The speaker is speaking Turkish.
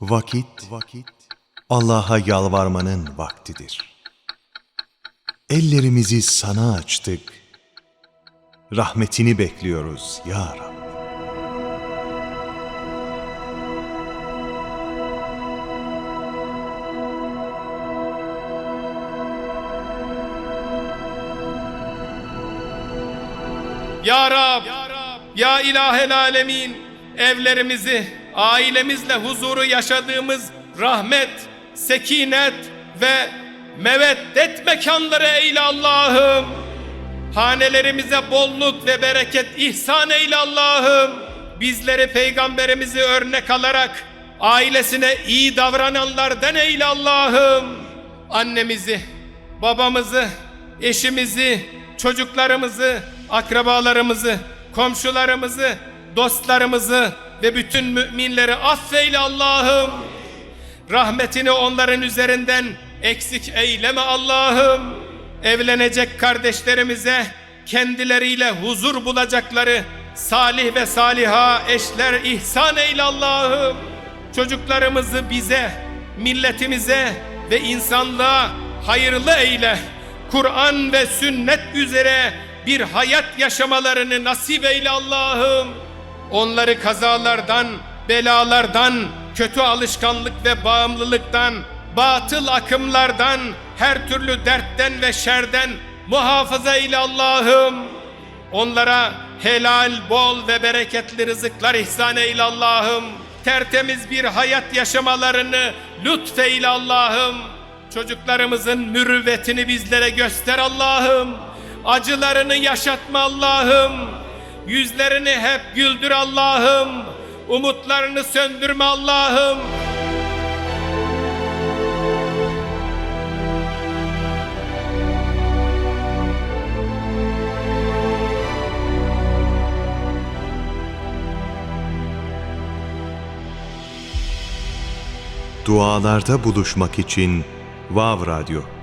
Vakit, vakit Allah'a yalvarmanın vaktidir. Ellerimizi sana açtık. Rahmetini bekliyoruz ya Rab. Ya Rab, Ya İlahel Alemin, evlerimizi, ailemizle huzuru yaşadığımız rahmet, sekinet ve meveddet mekanları eyle Allah'ım. Hanelerimize bolluk ve bereket ihsan eyle Allah'ım. Bizleri peygamberimizi örnek alarak ailesine iyi davrananlardan eyle Allah'ım. Annemizi, babamızı, eşimizi, çocuklarımızı, akrabalarımızı, komşularımızı, dostlarımızı ve bütün müminleri affeyle Allah'ım. Rahmetini onların üzerinden eksik eyleme Allah'ım. Evlenecek kardeşlerimize kendileriyle huzur bulacakları salih ve saliha eşler ihsan eyle Allah'ım. Çocuklarımızı bize, milletimize ve insanlığa hayırlı eyle. Kur'an ve sünnet üzere bir hayat yaşamalarını nasip eyle Allah'ım. Onları kazalardan, belalardan, kötü alışkanlık ve bağımlılıktan, batıl akımlardan, her türlü dertten ve şerden muhafaza eyle Allah'ım. Onlara helal, bol ve bereketli rızıklar ihsan eyle Allah'ım. Tertemiz bir hayat yaşamalarını lütfeyle Allah'ım. Çocuklarımızın mürüvvetini bizlere göster Allah'ım. Acılarını yaşatma Allah'ım. Yüzlerini hep güldür Allah'ım. Umutlarını söndürme Allah'ım. Dualarda buluşmak için Vav Radyo